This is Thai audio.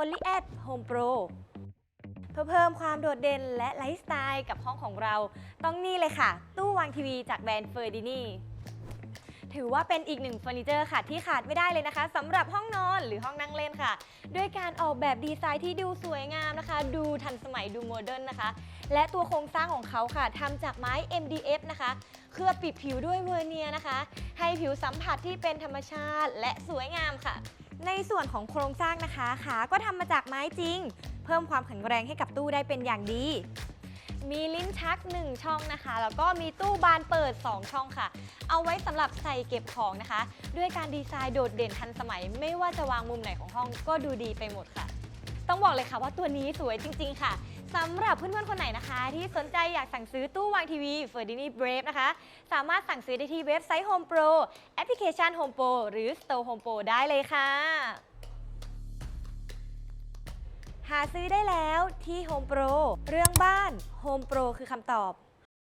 Only at Home Pro เพื่อเพิ่มความโดดเด่นและไลฟ์สไตล์กับห้องของเรา ต้องนี่เลยค่ะ ตู้วางทีวีจากแบรนด์เฟอร์ดินีถือว่าเป็นอีกหนึ่งเฟอร์นิเจอร์ค่ะที่ขาดไม่ได้เลยนะคะสำหรับห้องนอนหรือห้องนั่งเล่นค่ะ ด้วยการออกแบบดีไซน์ที่ดูสวยงามนะคะ ดูทันสมัยดูโมเดิร์นนะคะ และตัวโครงสร้างของเขาค่ะทำจากไม้ MDF นะคะ เคลือบปิดผิวด้วยเวอร์เนียร์นะคะ ให้ผิวสัมผัสที่เป็นธรรมชาติและสวยงามค่ะ ในส่วนของโครงสร้างนะคะขาก็ทำมาจากไม้จริง เพิ่มความแข็งแรงให้กับตู้ได้เป็นอย่างดี มีลิ้นชัก 1 ช่องนะคะ แล้วก็มีตู้บานเปิด 2 ช่องค่ะ เอาไว้สำหรับใส่เก็บของนะคะ ด้วยการดีไซน์โดดเด่นทันสมัย ไม่ว่าจะวางมุมไหนของห้องก็ดูดีไปหมดค่ะ ต้องบอกเลยค่ะว่าตัวนี้สวยจริง ๆ ค่ะ สำหรับเพื่อนๆ คนไหนนะคะ ที่สนใจอยากสั่งซื้อตู้วางทีวีเฟอร์ดินีเบรฟนะคะ สามารถสั่งซื้อได้ที่เว็บไซต์ Home Pro แอปพลิเคชัน Home Pro หรือ Store Home Pro ได้เลยค่ะ หาซื้อได้แล้วที่ Home Pro เรื่องบ้าน Home Pro คือคำตอบ